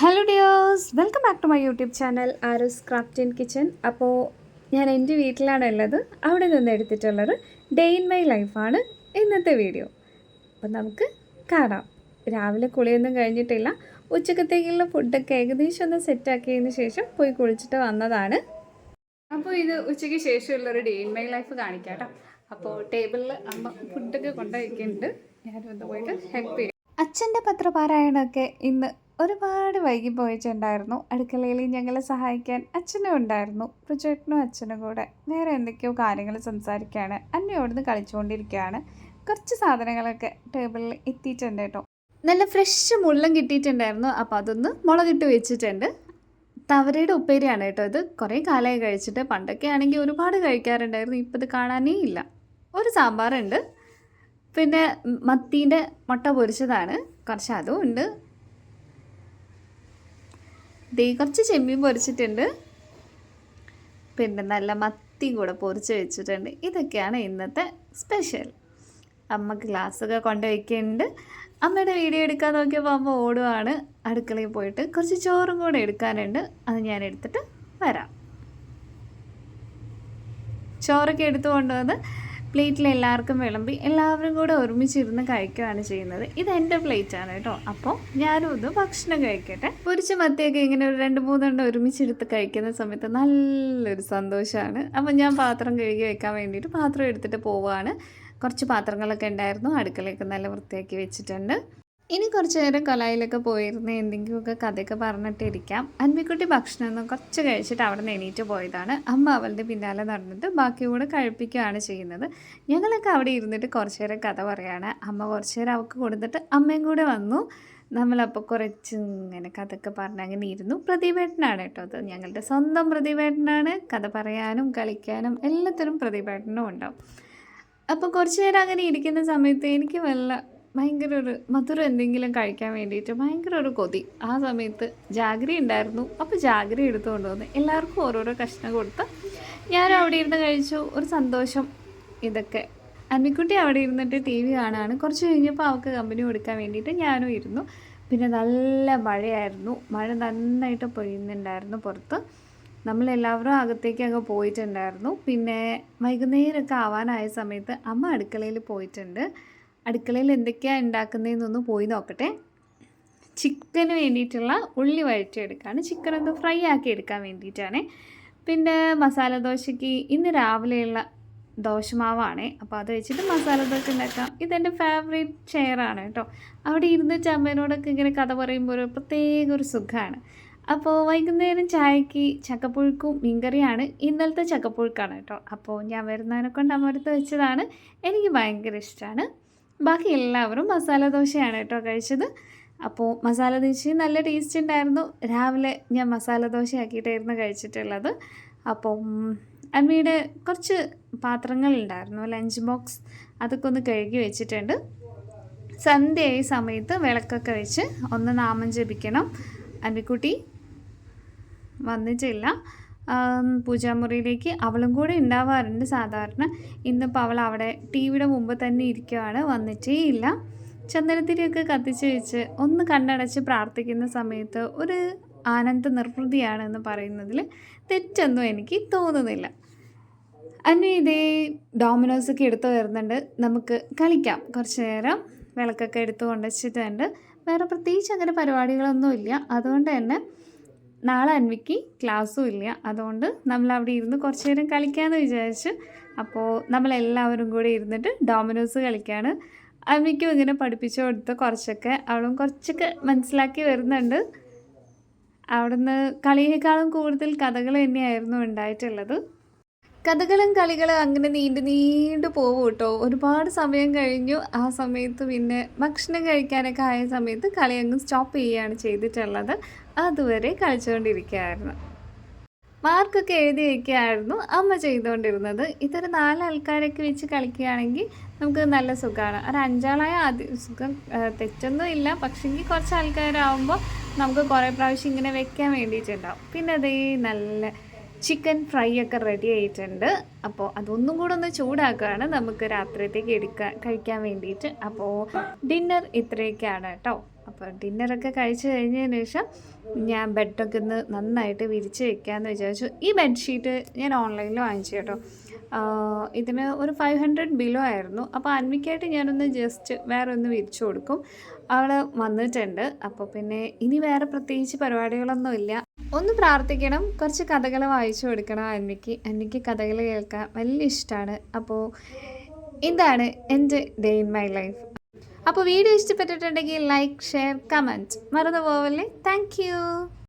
Hello dears welcome back to my YouTube channel Aro's craft and kitchen അപ്പോൾ ഞാൻ എന്റെ വീട്ടിലാണ് ഉള്ളത്. അവിടെ നിന്ന് എടുത്തിട്ടുള്ളത് ഡേ ഇൻ മൈ ലൈഫാണ് ഇന്നത്തെ വീഡിയോ അപ്പം നമുക്ക് കാണാം. രാവിലെ കുളിയൊന്നും കഴിഞ്ഞിട്ടില്ല. ഉച്ചക്കത്തേക്കുള്ള ഫുഡൊക്കെ ഏകദേശം ഒന്ന് സെറ്റാക്കിയതിന് ശേഷം പോയി കുളിച്ചിട്ട് വന്നതാണ്. അപ്പോൾ ഇത് ഉച്ചയ്ക്ക് ശേഷമുള്ളൊരു ഡേ ഇൻ മൈ ലൈഫ് കാണിക്കാം കേട്ടോ അപ്പോൾ ടേബിളിൽ അമ്മ ഫുഡൊക്കെ കൊണ്ടുവയ്ക്കുന്നുണ്ട് ഞാനൊന്ന് പോയിട്ട് ഹെൽപ്പ് ചെയ്യും. അച്ഛന്റെ പത്രപാരായണമൊക്കെ ഇന്ന് ഒരുപാട് വൈകി പോയിട്ടുണ്ടായിരുന്നു അടുക്കളയിൽ ഞങ്ങളെ സഹായിക്കാൻ അച്ഛനും ഉണ്ടായിരുന്നു. പ്രചേട്ടനും അച്ഛനും കൂടെ വേറെ എന്തൊക്കെയോ കാര്യങ്ങൾ സംസാരിക്കുകയാണ് അന്നയോടുന്ന് കളിച്ചുകൊണ്ടിരിക്കുകയാണ്. കുറച്ച് സാധനങ്ങളൊക്കെ ടേബിളിൽ എത്തിയിട്ടുണ്ട് കേട്ടോ. നല്ല ഫ്രഷ് മുള്ളം കിട്ടിയിട്ടുണ്ടായിരുന്നു. അപ്പോൾ അതൊന്ന് മുളകിട്ട് വെച്ചിട്ടുണ്ട്. തവരയുടെ ഉപ്പേരിയാണ് കേട്ടോ ഇത്. കുറേ കാലമായി കഴിച്ചിട്ട് പണ്ടൊക്കെ ആണെങ്കിൽ ഒരുപാട് കഴിക്കാറുണ്ടായിരുന്നു. ഇപ്പോൾ ഇത് കാണാനേ ഇല്ല. ഒരു സാമ്പാറുണ്ട്. പിന്നെ മത്തീന്റെ മുട്ട പൊരിച്ചതാണ്. കുറച്ച് അതും ഉണ്ട്. ദേ കുറച്ച് ചെമ്മീൻ പൊരിച്ചിട്ടുണ്ട്. പിന്നെ നല്ല മത്തിയും കൂടെ പൊരിച്ച് വെച്ചിട്ടുണ്ട്. ഇതൊക്കെയാണ് ഇന്നത്തെ സ്പെഷ്യൽ. അമ്മ ഗ്ലാസ്സൊക്കെ കൊണ്ടുവയ്ക്കുന്നുണ്ട് അമ്മയുടെ വീഡിയോ എടുക്കാൻ നോക്കിയപ്പോൾ അമ്മ ഓടുവാണ്. അടുക്കളയിൽ പോയിട്ട് കുറച്ച് ചോറും കൂടെ എടുക്കാനുണ്ട്. അത് ഞാൻ എടുത്തിട്ട് വരാം. ചോറൊക്കെ എടുത്തു കൊണ്ടുവന്ന് പ്ലേറ്റിൽ എല്ലാവർക്കും വിളമ്പി എല്ലാവരും കൂടെ ഒരുമിച്ചിരുന്ന് കഴിക്കുകയാണ് ചെയ്യുന്നത്. ഇത് എന്റെ പ്ലേറ്റ് ആണ് കേട്ടോ. അപ്പോൾ ഞാനും ഇത് ഭക്ഷണം കഴിക്കട്ടെ. പൊരിച്ച മത്തിയൊക്കെ ഇങ്ങനെ ഒരു രണ്ട് മൂന്നെണ്ണം ഒരുമിച്ചെടുത്ത് കഴിക്കുന്ന സമയത്ത് നല്ലൊരു സന്തോഷമാണ് അപ്പോൾ ഞാൻ പാത്രം കഴുകി വെക്കാൻ വേണ്ടിയിട്ട് പാത്രം എടുത്തിട്ട് പോവുകയാണ് കുറച്ച് പാത്രങ്ങളൊക്കെ ഉണ്ടായിരുന്നു. അടുക്കളയൊക്കെ നല്ല വൃത്തിയാക്കി വെച്ചിട്ടുണ്ട്. ഇനി കുറച്ച് നേരം കൊലായിലൊക്കെ പോയിരുന്ന് എന്തെങ്കിലുമൊക്കെ കഥയൊക്കെ പറഞ്ഞിട്ടിരിക്കാം അൻപിക്കുട്ടി ഭക്ഷണം ഒന്ന് കുറച്ച് കഴിച്ചിട്ട് അവിടെ നിന്ന് എണീറ്റ് പോയതാണ്. അമ്മ അവളുടെ പിന്നാലെ നടന്നിട്ട് ബാക്കി കൂടെ കഴിപ്പിക്കുകയാണ് ചെയ്യുന്നത്. ഞങ്ങളൊക്കെ അവിടെ ഇരുന്നിട്ട് കുറച്ച് നേരം കഥ പറയാണ്. അമ്മ കുറച്ച് നേരം അവൾക്ക് കൊടുത്തിട്ട് അമ്മയും കൂടെ വന്നു. നമ്മളപ്പോൾ കുറച്ച് ഇങ്ങനെ കഥയൊക്കെ പറഞ്ഞ് അങ്ങനെ ഇരുന്നു. പ്രതിഭേട്ടനാണ് കേട്ടോ അത്. ഞങ്ങളുടെ സ്വന്തം പ്രതിഭേട്ടനാണ്. കഥ പറയാനും കളിക്കാനും എല്ലാത്തിനും പ്രതിഭേട്ടനും ഉണ്ടാവും. അപ്പോൾ കുറച്ച് നേരം അങ്ങനെ ഇരിക്കുന്ന സമയത്ത് എനിക്ക് വല്ല ഭയങ്കര ഒരു മധുരം എന്തെങ്കിലും കഴിക്കാൻ വേണ്ടിയിട്ട് ഭയങ്കര ഒരു കൊതി. ആ സമയത്ത് ജാഗ്രി ഉണ്ടായിരുന്നു. അപ്പോൾ ജാഗ്രി എടുത്തുകൊണ്ട് വന്ന് എല്ലാവർക്കും ഓരോരോ കഷ്ണം കൊടുത്ത് ഞാൻ അവിടെ ഇരുന്ന് കഴിച്ചു. ഒരു സന്തോഷം ഇതൊക്കെ. അന്നിക്കുട്ടി അവിടെ ഇരുന്നിട്ട് ടി വി കാണാണ്. കുറച്ച് കഴിഞ്ഞപ്പോൾ അവൾക്ക് കമ്പനി കൊടുക്കാൻ വേണ്ടിയിട്ട് ഞാനും ഇരുന്നു. പിന്നെ നല്ല മഴയായിരുന്നു. മഴ നന്നായിട്ട് പെയ്യുന്നുണ്ടായിരുന്നു പുറത്ത്. നമ്മളെല്ലാവരും അകത്തേക്കൊക്കെ പോയിട്ടുണ്ടായിരുന്നു. പിന്നെ വൈകുന്നേരമൊക്കെ ആവാനായ സമയത്ത് അമ്മ അടുക്കളയിൽ പോയിട്ടുണ്ട്. അടുക്കളയിൽ എന്തൊക്കെയാണ് ഉണ്ടാക്കുന്നതെന്നൊന്ന് പോയി നോക്കട്ടെ. ചിക്കന് വേണ്ടിയിട്ടുള്ള ഉള്ളി വഴറ്റിയെടുക്കുകയാണ് ചിക്കൻ ഒന്ന് ഫ്രൈ ആക്കി എടുക്കാൻ വേണ്ടിയിട്ടാണ്. പിന്നെ മസാല ദോശയ്ക്ക് ഇന്ന് രാവിലെയുള്ള ദോശമാവാണ്. അപ്പോൾ അത് വെച്ചിട്ട് മസാല ദോശ ഉണ്ടാക്കാം ഇതെന്റെ ഫേവറേറ്റ് ചെയറാണ് കേട്ടോ. അവിടെ ഇരുന്ന് അമ്മേനോടൊക്കെ ഇങ്ങനെ കഥ പറയുമ്പോൾ ഒരു പ്രത്യേക ഒരു സുഖമാണ് അപ്പോൾ വൈകുന്നേരം ചായക്ക് ചക്കപ്പുഴുക്കും മീൻകറിയാണ് ഇന്നലത്തെ ചക്കപ്പുഴുക്കാണ് കേട്ടോ. അപ്പോൾ ഞാൻ വരുന്നതിനെ കൊണ്ട് അമ്മടുത്ത് വെച്ചതാണ്. എനിക്ക് ഭയങ്കര ഇഷ്ടമാണ് ബാക്കി എല്ലാവരും മസാല ദോശയാണ് കേട്ടോ കഴിച്ചത്. അപ്പോൾ മസാല ദോശ നല്ല ടേസ്റ്റ് ഉണ്ടായിരുന്നു. രാവിലെ ഞാൻ മസാല ദോശ ആക്കിയിട്ടായിരുന്നു കഴിച്ചിട്ടുള്ളത്. അപ്പം അമ്മയുടെ കുറച്ച് പാത്രങ്ങളുണ്ടായിരുന്നു. ലഞ്ച് ബോക്സ് അതൊക്കെ ഒന്ന് കഴുകി വെച്ചിട്ടുണ്ട്. സന്ധ്യയായ സമയത്ത് വിളക്കൊക്കെ വെച്ച് ഒന്ന് നാമം ജപിക്കണം. അമ്മിക്കുട്ടി വന്നിട്ടില്ല. പൂജാമുറിയിലേക്ക് അവളും കൂടെ ഉണ്ടാവാറുണ്ട് സാധാരണ. ഇന്നിപ്പോൾ അവൾ അവിടെ ടി വിയുടെ മുമ്പ് തന്നെ ഇരിക്കുകയാണ് വന്നിട്ടേ ഇല്ല. ചന്ദനത്തിരിയൊക്കെ കത്തിച്ച് വെച്ച് ഒന്ന് കണ്ണടച്ച് പ്രാർത്ഥിക്കുന്ന സമയത്ത് ഒരു ആനന്ദ നിർവൃതിയാണ് എന്ന് പറയുന്നതിൽ തെറ്റൊന്നും എനിക്ക് തോന്നുന്നില്ല. അന്നു ഇതേ ഡോമിനോസൊക്കെ എടുത്തു വരുന്നുണ്ട്. നമുക്ക് കളിക്കാം. കുറച്ച് നേരം വിളക്കൊക്കെ എടുത്തു കൊണ്ടുവച്ചിട്ടുണ്ട്. വേറെ പ്രത്യേകിച്ച് അങ്ങനെ പരിപാടികളൊന്നുമില്ല. അതുകൊണ്ട് തന്നെ നാളെ അൻവിക്ക് ക്ലാസ്സും ഇല്ല. അതുകൊണ്ട് നമ്മൾ അവിടെ ഇരുന്ന് കുറച്ച് നേരം കളിക്കാമെന്ന് വിചാരിച്ച് അപ്പോൾ നമ്മളെല്ലാവരും കൂടി ഇരുന്നിട്ട് ഡോമിനോസ് കളിക്കുകയാണ് അൻവിക്കും ഇങ്ങനെ പഠിപ്പിച്ചു കൊടുത്ത് കുറച്ചൊക്കെ അവളും കുറച്ചൊക്കെ മനസ്സിലാക്കി വരുന്നുണ്ട്. അവിടുന്ന് കളിയേക്കാളും കൂടുതൽ കഥകൾ തന്നെയായിരുന്നു ഉണ്ടായിട്ടുള്ളത്. കഥകളും കളികളും അങ്ങനെ നീണ്ടു നീണ്ടു പോകും കേട്ടോ. ഒരുപാട് സമയം കഴിഞ്ഞു. ആ സമയത്ത് പിന്നെ ഭക്ഷണം കഴിക്കാനൊക്കെ ആയ സമയത്ത് കളി അങ്ങ് സ്റ്റോപ്പ് ചെയ്യുകയാണ് ചെയ്തിട്ടുള്ളത്. അതുവരെ കളിച്ചുകൊണ്ടിരിക്കുകയായിരുന്നു. മാർക്കൊക്കെ എഴുതി വയ്ക്കുകയായിരുന്നു അമ്മ ചെയ്തുകൊണ്ടിരുന്നത്. ഇതൊരു നാലാൾക്കാരൊക്കെ വെച്ച് കളിക്കുകയാണെങ്കിൽ നമുക്ക് നല്ല സുഖമാണ്. ഒരു അഞ്ചാളായ ആദ്യം സുഖം തെറ്റൊന്നും ഇല്ല. പക്ഷെങ്കിൽ കുറച്ച് ആൾക്കാരാകുമ്പോൾ നമുക്ക് കുറേ പ്രാവശ്യം ഇങ്ങനെ വെക്കാൻ വേണ്ടിയിട്ടുണ്ടാവും. പിന്നെ അതേ നല്ല ചിക്കൻ ഫ്രൈ ഒക്കെ റെഡി ആയിട്ടുണ്ട്. അപ്പോൾ അതൊന്നും കൂടെ ഒന്ന് ചൂടാക്കുകയാണ് നമുക്ക് രാത്രിയത്തേക്ക് എടുക്കാൻ കഴിക്കാൻ വേണ്ടിയിട്ട്. അപ്പോൾ ഡിന്നർ ഇത്രയൊക്കെയാണ് കേട്ടോ. അപ്പോൾ ഡിന്നറൊക്കെ കഴിച്ചു കഴിഞ്ഞതിന് ശേഷം ഞാൻ ബെഡൊക്കെ ഒന്ന് നന്നായിട്ട് വിരിച്ച് വെക്കാമെന്ന് വിചാരിച്ചു. ഈ ബെഡ്ഷീറ്റ് ഞാൻ ഓൺലൈനിൽ വാങ്ങിച്ചു കേട്ടോ. ഇതിന് ഒരു ഫൈവ് ഹൺഡ്രഡ് ബിലോ ആയിരുന്നു. അപ്പോൾ അൻവിക്കായിട്ട് ഞാനൊന്ന് ജസ്റ്റ് വേറെ ഒന്ന് വിരിച്ചു കൊടുക്കും. അവൾ വന്നിട്ടുണ്ട്. അപ്പോൾ പിന്നെ ഇനി വേറെ പ്രത്യേകിച്ച് പരിപാടികളൊന്നുമില്ല. ഒന്ന് പ്രാർത്ഥിക്കണം. കുറച്ച് കഥകൾ വായിച്ചു കൊടുക്കണം അന്വിക്ക് അന്വിക്ക് കഥകൾ കേൾക്കാൻ വലിയ ഇഷ്ടമാണ് അപ്പോൾ ഇതാണ് എന്റെ ഡേ ഇൻ മൈ ലൈഫ് അപ്പോൾ വീഡിയോ ഇഷ്ടപ്പെട്ടിട്ടുണ്ടെങ്കിൽ ലൈക്ക് ഷെയർ കമന്റ് മറന്നു പോവല്ലേ? താങ്ക്